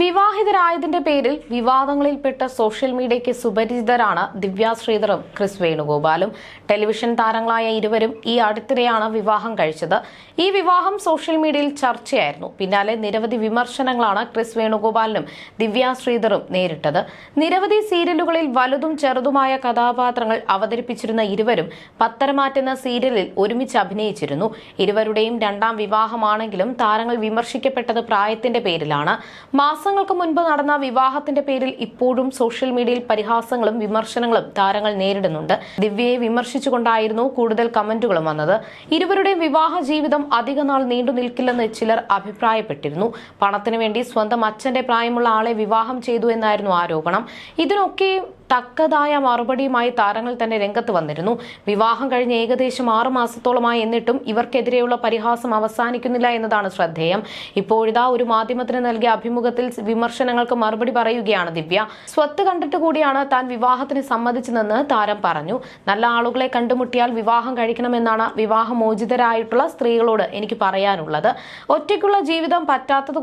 വിവാഹിതരായതിന്റെ പേരിൽ വിവാദങ്ങളിൽപ്പെട്ട സോഷ്യൽ മീഡിയയ്ക്ക് സുപരിചിതരാണ് ദിവ്യ ശ്രീധറും ക്രിസ് വേണുഗോപാലും. ടെലിവിഷൻ താരങ്ങളായ ഇരുവരും ഈ അടുത്തിടെയാണ് വിവാഹം കഴിച്ചത്. ഈ വിവാഹം സോഷ്യൽ മീഡിയയിൽ ചർച്ചയായിരുന്നു. പിന്നാലെ നിരവധി വിമർശനങ്ങളാണ് ക്രിസ് വേണുഗോപാലിനും ദിവ്യ ശ്രീധറും നേരിട്ടത്. നിരവധി സീരിയലുകളിൽ വലുതും ചെറുതുമായ കഥാപാത്രങ്ങൾ അവതരിപ്പിച്ചിരുന്ന ഇരുവരും പത്തരമാറ്റുന്ന സീരിയലിൽ ഒരുമിച്ച് അഭിനയിച്ചിരുന്നു. ഇരുവരുടെയും രണ്ടാം വിവാഹമാണെങ്കിലും താരങ്ങൾ വിമർശിക്കപ്പെട്ടത് പ്രായത്തിന്റെ പേരിലാണ്. മാസങ്ങൾക്ക് മുൻപ് നടന്ന വിവാഹത്തിന്റെ പേരിൽ ഇപ്പോഴും സോഷ്യൽ മീഡിയയിൽ പരിഹാസങ്ങളും വിമർശനങ്ങളും താരങ്ങൾ നേരിടുന്നുണ്ട്. ദിവ്യയെ വിമർശിച്ചുകൊണ്ടായിരുന്നു കൂടുതൽ കമന്റുകളും വന്നത്. ഇരുവരുടെയും വിവാഹ ജീവിതം അധികനാൾ നീണ്ടു നിൽക്കില്ലെന്ന് ചിലർ അഭിപ്രായപ്പെട്ടിരുന്നു. പണത്തിനു വേണ്ടി സ്വന്തം അച്ഛന്റെ പ്രായമുള്ള ആളെ വിവാഹം ചെയ്തു എന്നായിരുന്നു ആരോപണം. ഇതിനൊക്കെ തക്കതായ മറുപടിയുമായി താരങ്ങൾ തന്നെ രംഗത്ത് വന്നിരുന്നു. വിവാഹം കഴിഞ്ഞ് ഏകദേശം ആറു മാസത്തോളമായി എന്നിട്ടും ഇവർക്കെതിരെയുള്ള പരിഹാസം അവസാനിക്കുന്നില്ല എന്നതാണ് ശ്രദ്ധേയം. ഇപ്പോഴിതാ ഒരു മാധ്യമത്തിന് നൽകിയ അഭിമുഖത്തിൽ വിമർശനങ്ങൾക്ക് മറുപടി പറയുകയാണ് ദിവ്യ. സ്വത്ത് കണ്ടിട്ട് കൂടിയാണ് താൻ വിവാഹത്തിന് സമ്മതിച്ചതെന്ന് താരം പറഞ്ഞു. നല്ല ആളുകളെ കണ്ടുമുട്ടിയാൽ വിവാഹം കഴിക്കണമെന്നാണ് വിവാഹമോചിതരായിട്ടുള്ള സ്ത്രീകളോട് എനിക്ക് പറയാനുള്ളത്. ഒറ്റയ്ക്കുള്ള ജീവിതം പറ്റാത്തത്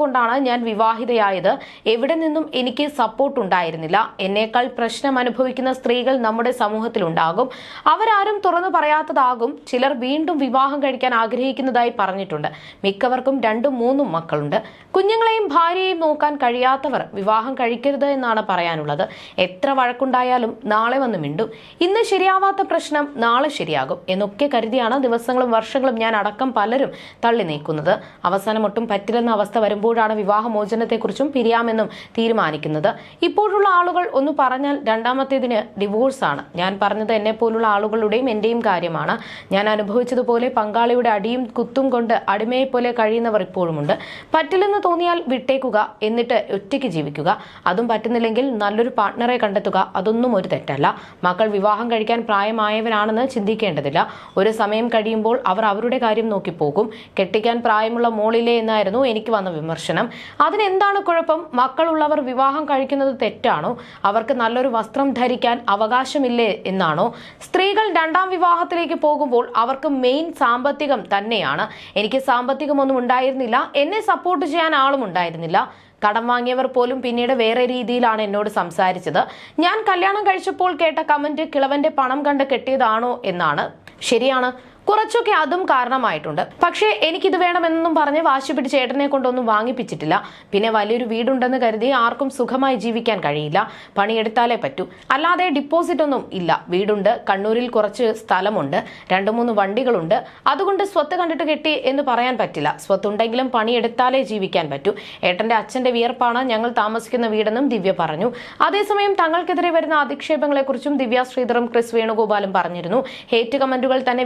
ഞാൻ വിവാഹിതയായത്. എവിടെ നിന്നും എനിക്ക് സപ്പോർട്ട് ഉണ്ടായിരുന്നില്ല. എന്നേക്കാൾ പ്രശ്നം അനുഭവിക്കുന്ന സ്ത്രീകൾ നമ്മുടെ സമൂഹത്തിലുണ്ടാകും. അവരാരും തുറന്നു പറയാത്തതാകും. ചിലർ വീണ്ടും വിവാഹം കഴിക്കാൻ ആഗ്രഹിക്കുന്നതായി പറഞ്ഞിട്ടുണ്ട്. മിക്കവർക്കും രണ്ടും മൂന്നും മക്കളുണ്ട്. കുഞ്ഞുങ്ങളെയും ഭാര്യയെയും നോക്കാൻ കഴിയാത്തവർ വിവാഹം കഴിക്കരുത് എന്നാണ് പറയാനുള്ളത്. എത്ര വഴക്കുണ്ടായാലും നാളെ വന്ന് മിണ്ടും. ഇന്ന് ശരിയാവാത്ത പ്രശ്നം നാളെ ശരിയാകും എന്നൊക്കെ കരുതിയാണ് ദിവസങ്ങളും വർഷങ്ങളും ഞാൻ അടക്കം പലരും തള്ളി നീക്കുന്നത്. അവസാനം ഒട്ടും പറ്റില്ലെന്ന അവസ്ഥ വരുമ്പോഴാണ് വിവാഹമോചനത്തെക്കുറിച്ചും പിരിയാമെന്നും തീരുമാനിക്കുന്നത്. ഇപ്പോഴുള്ള ആളുകൾ ഒന്ന് പറഞ്ഞാൽ രണ്ടാമത്തേതിന് ഡിവോഴ്സാണ് ഞാൻ പറഞ്ഞത് എന്നെ പോലുള്ള ആളുകളുടെയും എന്റെയും കാര്യമാണ്. ഞാൻ അനുഭവിച്ചതുപോലെ പങ്കാളിയുടെ അടിയും കുത്തും കൊണ്ട് അടിമയെ പോലെ കഴിയുന്നവർ ഇപ്പോഴുമുണ്ട്. പറ്റില്ലെന്ന് തോന്നിയാൽ വിട്ടേക്കുക എന്നിട്ട് ഒറ്റയ്ക്ക് ജീവിക്കുക. അതും പറ്റുന്നില്ലെങ്കിൽ നല്ലൊരു പാർട്ട്ണറെ കണ്ടെത്തുക അതൊന്നും ഒരു തെറ്റല്ല. മക്കൾ വിവാഹം കഴിക്കാൻ പ്രായമായവരാണെന്ന് ചിന്തിക്കേണ്ടതില്ല. ഒരു സമയം കഴിയുമ്പോൾ അവർ അവരുടെ കാര്യം നോക്കി പോകും. കെട്ടിക്കാൻ പ്രായമുള്ള മോളിലെ എന്നായിരുന്നു എനിക്ക് വന്ന വിമർശനം. അതിനെന്താണ് കുഴപ്പം? മക്കളുള്ളവർ വിവാഹം കഴിക്കുന്നത് തെറ്റാണോ? അവർക്ക് നല്ലൊരു വസ്ത്രം ധരിക്കാൻ അവകാശമില്ലേ എന്നാണോ? സ്ത്രീകൾ രണ്ടാം വിവാഹത്തിലേക്ക് പോകുമ്പോൾ അവർക്ക് മെയിൻ സാമ്പത്തികം തന്നെയാണ്. എനിക്ക് സാമ്പത്തികമൊന്നും ഉണ്ടായിരുന്നില്ല. എന്നെ സപ്പോർട്ട് ചെയ്യാൻ ആളും ഉണ്ടായിരുന്നില്ല. കടം വാങ്ങിയവർ പോലും പിന്നീട് വേറെ രീതിയിലാണ് എന്നോട് സംസാരിച്ചത്. ഞാൻ കല്യാണം കഴിച്ചപ്പോൾ കേട്ട കമന്റ് കിളവന്റെ പണം കണ്ട് കെട്ടിയതാണോ എന്നാണ്. ശരിയാണ്. കുറച്ചൊക്കെ അതും കാരണമായിട്ടുണ്ട്. പക്ഷേ എനിക്കിത് വേണമെന്നൊന്നും പറഞ്ഞ് വാശി പിടിച്ച് ഏട്ടനെ കൊണ്ടൊന്നും വാങ്ങിപ്പിച്ചിട്ടില്ല. പിന്നെ വലിയൊരു വീടുണ്ടെന്ന് കരുതി ആർക്കും സുഖമായി ജീവിക്കാൻ കഴിയില്ല. പണിയെടുത്താലേ പറ്റൂ. അല്ലാതെ ഡിപ്പോസിറ്റ് ഒന്നും ഇല്ല. വീടുണ്ട് കണ്ണൂരിൽ കുറച്ച് സ്ഥലമുണ്ട് രണ്ടു മൂന്ന് വണ്ടികളുണ്ട്. അതുകൊണ്ട് സ്വത്ത് കണ്ടിട്ട് കെട്ടി എന്ന് പറയാൻ പറ്റില്ല. സ്വത്തുണ്ടെങ്കിലും പണിയെടുത്താലേ ജീവിക്കാൻ പറ്റൂ. ഏട്ടന്റെ അച്ഛന്റെ വിയർപ്പാണ് ഞങ്ങൾ താമസിക്കുന്ന വീടെന്നും ദിവ്യ പറഞ്ഞു. അതേസമയം തങ്ങൾക്കെതിരെ വരുന്ന അധിക്ഷേപങ്ങളെക്കുറിച്ചും ദിവ്യ ശ്രീധറും ക്രിസ് വേണുഗോപാലും പറഞ്ഞിരുന്നു. ഹേറ്റ് കമന്റുകൾ തന്നെ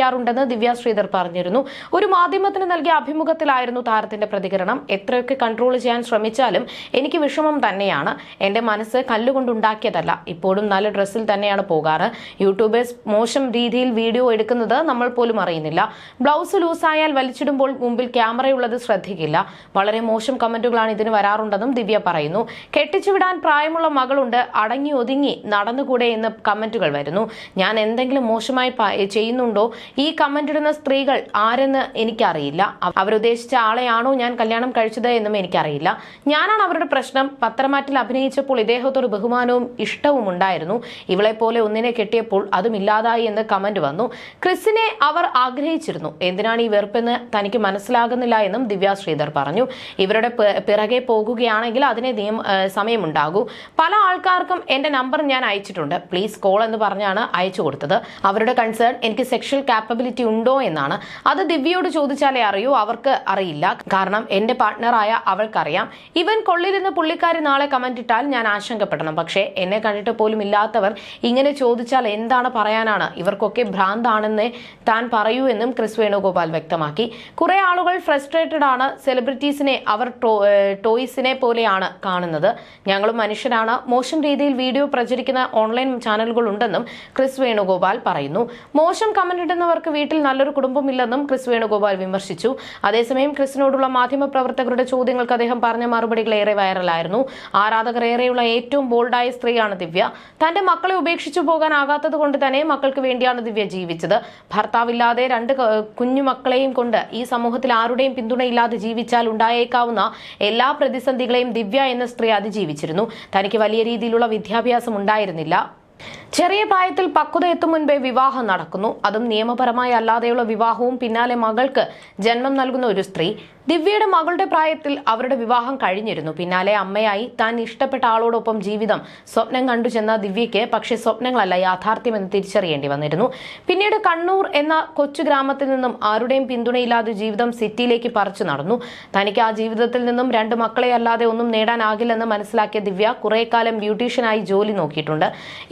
വിഷമിപ്പിക്കാറുണ്ടെന്ന് ദിവ്യ ശ്രീധർ പറഞ്ഞിരുന്നു. ഒരു മാധ്യമത്തിന് നൽകിയ അഭിമുഖത്തിലായിരുന്നു താരത്തിന്റെ പ്രതികരണം. എത്രയൊക്കെ കൺട്രോൾ ചെയ്യാൻ ശ്രമിച്ചാലും എനിക്ക് വിഷമം തന്നെയാണ്. എന്റെ മനസ്സ് കല്ലുകൊണ്ടുണ്ടാക്കിയതല്ല. ഇപ്പോഴും നല്ല ഡ്രസ്സിൽ തന്നെയാണ് പോകാറ്. യൂട്യൂബേഴ്സ് മോശം രീതിയിൽ വീഡിയോ എടുക്കുന്നത് നമ്മൾ പോലും അറിയുന്നില്ല. ബ്ലൗസ് ലൂസായാൽ വലിച്ചിടുമ്പോൾ മുമ്പിൽ ക്യാമറയുള്ളത് ശ്രദ്ധിക്കില്ല. വളരെ മോശം കമന്റുകളാണ് ഇതിന് വരാറുണ്ടെന്നും ദിവ്യ പറയുന്നു. കെട്ടിച്ചുവിടാൻ പ്രായമുള്ള മകളുണ്ട്. അടങ്ങി ഒതുങ്ങി നടന്നുകൂടെ എന്ന് കമന്റുകൾ വരുന്നു. ഞാൻ എന്തെങ്കിലും മോശമായി ചെയ്യുന്നുണ്ടോ? ഈ കമന്റ് ഇടുന്ന സ്ത്രീകൾ ആരെന്ന് എനിക്കറിയില്ല. അവ- അവരുദ്ദേശിച്ച ആളെയാണോ ഞാൻ കല്യാണം കഴിച്ചത് എന്നും എനിക്കറിയില്ല. ഞാനാണ് അവരുടെ പ്രശ്നം. പത്രമാറ്റിൽ അഭിനയിച്ചപ്പോൾ ഇദ്ദേഹത്തൊരു ബഹുമാനവും ഇഷ്ടവും ഉണ്ടായിരുന്നു. ഇവളെ പോലെ ഒന്നിനെ കെട്ടിയപ്പോൾ അതും ഇല്ലാതായി എന്ന് കമന്റ് വന്നു. ക്രിസിനെ അവർ ആഗ്രഹിച്ചിരുന്നു. എന്തിനാണ് ഈ വെറുപ്പെന്ന് തനിക്ക് മനസ്സിലാകുന്നില്ല എന്നും ദിവ്യ ശ്രീധർ പറഞ്ഞു. ഇവരുടെ പിറകെ പോകുകയാണെങ്കിൽ അതിനെ നിയമ സമയമുണ്ടാകൂ. പല ആൾക്കാർക്കും എന്റെ നമ്പർ ഞാൻ അയച്ചിട്ടുണ്ട്. പ്ലീസ് കോൾ എന്ന് പറഞ്ഞാണ് അയച്ചു കൊടുത്തത്. അവരുടെ കൺസേൺ എനിക്ക് സെക്ഷൽ കാപ്പബിലിറ്റി ഉണ്ടോ എന്നാണ്. അത് ദിവ്യയോട് ചോദിച്ചാലേ അറിയൂ അവർക്ക് അറിയില്ല. കാരണം എന്റെ പാർട്ട്ണറായ അവൾക്കറിയാം. ഇവൻ കൊള്ളിരുന്ന് പുള്ളിക്കാരി നാളെ കമന്റ് ഇട്ടാൽ ഞാൻ ആശങ്കപ്പെടണം. പക്ഷേ എന്നെ കണ്ടിട്ട് പോലും ഇല്ലാത്തവർ ഇങ്ങനെ ചോദിച്ചാൽ എന്താണ് പറയാനാണ്? ഇവർക്കൊക്കെ ഭ്രാന്താണെന്ന് താൻ പറയൂ എന്നും ക്രിസ് വേണുഗോപാൽ വ്യക്തമാക്കി. കുറെ ആളുകൾ ഫ്രസ്ട്രേറ്റഡ് ആണ്. സെലിബ്രിറ്റീസിനെ അവർ ടോയ്സിനെ പോലെയാണ് കാണുന്നത്. ഞങ്ങളും മനുഷ്യരാണ്. മോശം രീതിയിൽ വീഡിയോ പ്രചരിക്കുന്ന ഓൺലൈൻ ചാനലുകൾ ഉണ്ടെന്നും ക്രിസ് വേണുഗോപാൽ പറയുന്നു. മോശം കമന്റ് ഇടുന്ന വീട്ടിൽ നല്ലൊരു കുടുംബമില്ലെന്നും ക്രിസ് വേണുഗോപാൽ വിമർശിച്ചു. അതേസമയം ക്രിസിനോടുള്ള മാധ്യമപ്രവർത്തകരുടെ ചോദ്യങ്ങൾക്ക് അദ്ദേഹം പറഞ്ഞ മറുപടികൾ ഏറെ വൈറലായിരുന്നു. ആരാധകർ ഏറെയുള്ള ഏറ്റവും ബോൾഡായ സ്ത്രീയാണ് ദിവ്യ. തന്റെ മക്കളെ ഉപേക്ഷിച്ചു പോകാനാകാത്തത് കൊണ്ട് തന്നെ മക്കൾക്ക് വേണ്ടിയാണ് ദിവ്യ ജീവിച്ചത്. ഭർത്താവില്ലാതെ രണ്ട് കുഞ്ഞുമക്കളെയും കൊണ്ട് ഈ സമൂഹത്തിൽ ആരുടെയും പിന്തുണയില്ലാതെ ജീവിച്ചാൽ ഉണ്ടായേക്കാവുന്ന എല്ലാ പ്രതിസന്ധികളെയും ദിവ്യ എന്ന സ്ത്രീ അതിജീവിച്ചിരുന്നു. തനിക്ക് വലിയ രീതിയിലുള്ള വിദ്യാഭ്യാസം ഉണ്ടായിരുന്നില്ല. ചെറിയ പ്രായത്തിൽ പക്വത എത്തും മുൻപേ വിവാഹം നടക്കുന്നു. അതും നിയമപരമായി അല്ലാതെയുള്ള വിവാഹവും പിന്നാലെ മകൾക്ക് ജന്മം നൽകുന്ന ഒരു സ്ത്രീ ദിവ്യയുടെ മകളുടെ പ്രായത്തിൽ അവരുടെ വിവാഹം കഴിഞ്ഞിരുന്നു. പിന്നാലെ അമ്മയായി താൻ ഇഷ്ടപ്പെട്ട ആളോടൊപ്പം ജീവിതം സ്വപ്നം കണ്ടു ചെന്ന ദിവ്യയ്ക്ക് പക്ഷേ സ്വപ്നങ്ങളല്ല യാഥാർത്ഥ്യമെന്ന് തിരിച്ചറിയേണ്ടി വന്നിരുന്നു. പിന്നീട് കണ്ണൂർ എന്ന കൊച്ചു ഗ്രാമത്തിൽ നിന്നും ആരുടെയും പിന്തുണയില്ലാതെ ജീവിതം സിറ്റിയിലേക്ക് പറിച്ചു നടന്നു. തനിക്ക് ആ ജീവിതത്തിൽ നിന്നും രണ്ട് മക്കളെ അല്ലാതെ ഒന്നും നേടാനാകില്ലെന്ന് മനസ്സിലാക്കിയ ദിവ്യ കുറെ കാലം ബ്യൂട്ടീഷ്യനായി ജോലി നോക്കിയിട്ടുണ്ട്.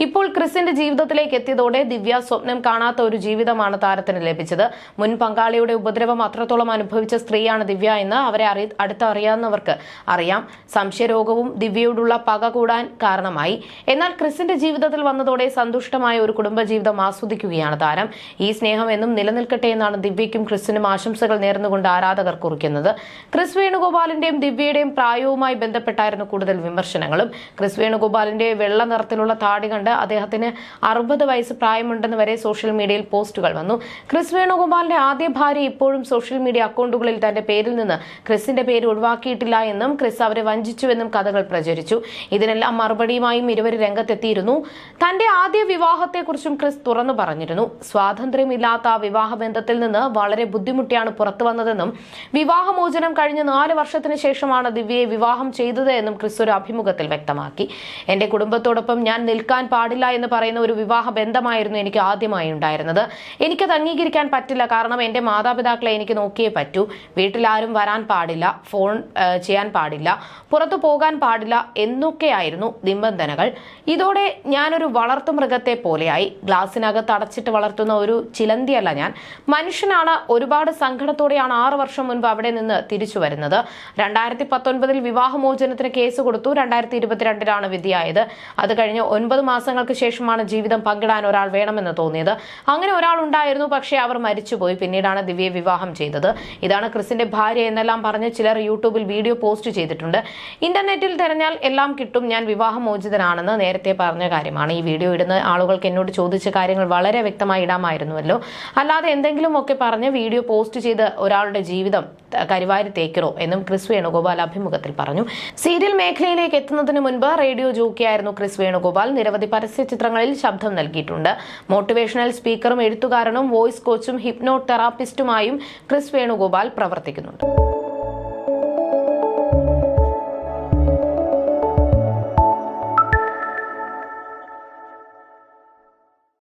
ഇപ്പോൾ ക്രിസിന്റെ ജീവിതത്തിലേക്ക് എത്തിയതോടെ ദിവ്യ സ്വപ്നം കാണാത്ത ഒരു ജീവിതമാണ് താരത്തിന് ലഭിച്ചത്. മുൻ പങ്കാളിയുടെ ഉപദ്രവം അത്രത്തോളം അനുഭവിച്ച സ്ത്രീയാണ് ദിവ്യ എന്ന് അവരെ അറി അടുത്തറിയാവുന്നവർക്ക് അറിയാം. സംശയരോഗവും ദിവ്യയോടുള്ള പക കൂടാൻ കാരണമായി. എന്നാൽ ക്രിസിന്റെ ജീവിതത്തിൽ വന്നതോടെ സന്തുഷ്ടമായ ഒരു കുടുംബ ജീവിതം ആസ്വദിക്കുകയാണ് താരം. ഈ സ്നേഹം എന്നും നിലനിൽക്കട്ടെ എന്നാണ് ദിവ്യയ്ക്കും ക്രിസിനും ആശംസകൾ നേർന്നുകൊണ്ട് ആരാധകർ കുറിക്കുന്നത്. ക്രിസ് വേണുഗോപാലിന്റെയും ദിവ്യയുടെയും പ്രായവുമായി ബന്ധപ്പെട്ടായിരുന്നു കൂടുതൽ വിമർശനങ്ങളും. ക്രിസ് വേണുഗോപാലിന്റെ വെള്ള നിറത്തിലുള്ള താടി കണ്ട് അദ്ദേഹത്തിന് അറുപത് വയസ്സ് പ്രായമുണ്ടെന്ന് വരെ സോഷ്യൽ മീഡിയയിൽ പോസ്റ്റുകൾ വന്നു. ക്രിസ് വേണുഗോപാലിന്റെ ആദ്യ ഭാര്യ ഇപ്പോഴും സോഷ്യൽ മീഡിയ അക്കൗണ്ടുകളിൽ തന്റെ പേരിൽ നിന്ന് ക്രിസിന്റെ പേര് ഒഴിവാക്കിയിട്ടില്ല എന്നും ക്രിസ് അവരെ വഞ്ചിച്ചുവെന്നും കഥകൾ പ്രചരിച്ചു. ഇതിനെല്ലാം മറുപടിയുമായും ഇരുവർ രംഗത്തെത്തിയിരുന്നു. തന്റെ ആദ്യ വിവാഹത്തെക്കുറിച്ചും ക്രിസ് തുറന്നു പറഞ്ഞിരുന്നു. സ്വാതന്ത്ര്യമില്ലാത്ത ആ വിവാഹ ബന്ധത്തിൽ നിന്ന് വളരെ ബുദ്ധിമുട്ടിയാണ് പുറത്തു വന്നതെന്നും വിവാഹമോചനം കഴിഞ്ഞ നാല് വർഷത്തിന് ശേഷമാണ് ദിവ്യയെ വിവാഹം ചെയ്തത് എന്നും ക്രിസ് ഒരു അഭിമുഖത്തിൽ വ്യക്തമാക്കി. എന്റെ കുടുംബത്തോടൊപ്പം ഞാൻ നിൽക്കാൻ പാടില്ല എന്ന് പറയുന്ന ഒരു വിവാഹ ബന്ധമായിരുന്നു എനിക്ക് ആദ്യമായി ഉണ്ടായിരുന്നത് എനിക്കത് അംഗീകരിക്കാൻ പറ്റില്ല. കാരണം എന്റെ മാതാപിതാക്കളെ എനിക്ക് നോക്കിയേ പറ്റൂ. വീട്ടിൽ ആരും വരാൻ പാടില്ല ഫോൺ ചെയ്യാൻ പാടില്ല പുറത്തു പോകാൻ പാടില്ല എന്നൊക്കെയായിരുന്നു നിബന്ധനകൾ. ഇതോടെ ഞാനൊരു വളർത്തുമൃഗത്തെ പോലെയായി. ഗ്ലാസിനകത്ത് അടച്ചിട്ട് വളർത്തുന്ന ഒരു ചിലന്തിയല്ല ഞാൻ. മനുഷ്യനാണ് ഒരുപാട് സങ്കടത്തോടെയാണ് ആറു വർഷം മുൻപ് അവിടെ നിന്ന് തിരിച്ചു വരുന്നത്. രണ്ടായിരത്തി പത്തൊൻപതിൽ വിവാഹമോചനത്തിന് കേസ് കൊടുത്തു. രണ്ടായിരത്തി ഇരുപത്തിരണ്ടിലാണ് വിധിയായത്. അത് കഴിഞ്ഞ് ഒൻപത് മാസങ്ങൾക്ക് ശേഷമാണ് ജീവിതം പങ്കിടാൻ ഒരാൾ വേണമെന്ന് തോന്നിയത്. അങ്ങനെ ഒരാൾ ഉണ്ടായിരുന്നു പക്ഷേ അവർ മരിച്ചുപോയി. പിന്നീടാണ് ദിവ്യയെ വിവാഹം ചെയ്തത്. ഇതാണ് ക്രിസിന്റെ ഭാര്യ എന്നെല്ലാം പറഞ്ഞ് ചിലർ യൂട്യൂബിൽ വീഡിയോ പോസ്റ്റ് ചെയ്തിട്ടുണ്ട്. ഇന്റർനെറ്റിൽ തിരഞ്ഞാൽ എല്ലാം കിട്ടും. ഞാൻ വിവാഹമോചിതനാണെന്ന് നേരത്തെ പറഞ്ഞ കാര്യമാണ്. ഈ വീഡിയോ ഇടുന്ന ആളുകൾക്ക് എന്നോട് ചോദിച്ച കാര്യങ്ങൾ വളരെ വ്യക്തമായി ഇടാമായിരുന്നുവല്ലോ. അല്ലാതെ എന്തെങ്കിലും ഒക്കെ പറഞ്ഞ് വീഡിയോ പോസ്റ്റ് ചെയ്ത് ഒരാളുടെ ജീവിതം കരിവാരി തേക്കറോ എന്നും ക്രിസ് വേണുഗോപാൽ അഭിമുഖത്തിൽ പറഞ്ഞു. സീരിയൽ മേഖലയിലേക്ക് എത്തുന്നതിന് മുൻപ് റേഡിയോ ജോക്കിയായിരുന്നു ക്രിസ് വേണുഗോപാൽ. നിരവധി പരസ്യ ചിത്രങ്ങളിൽ ശബ്ദം നൽകിയിട്ടുണ്ട്. മോട്ടിവേഷണൽ സ്പീക്കറും എഴുത്തുകാരനും വോയിസ് കോച്ചും ഹിപ്നോ തെറാപ്പിസ്റ്റുമായും ക്രിസ് വേണുഗോപാൽ പ്രവർത്തിക്കുന്നുണ്ട്. you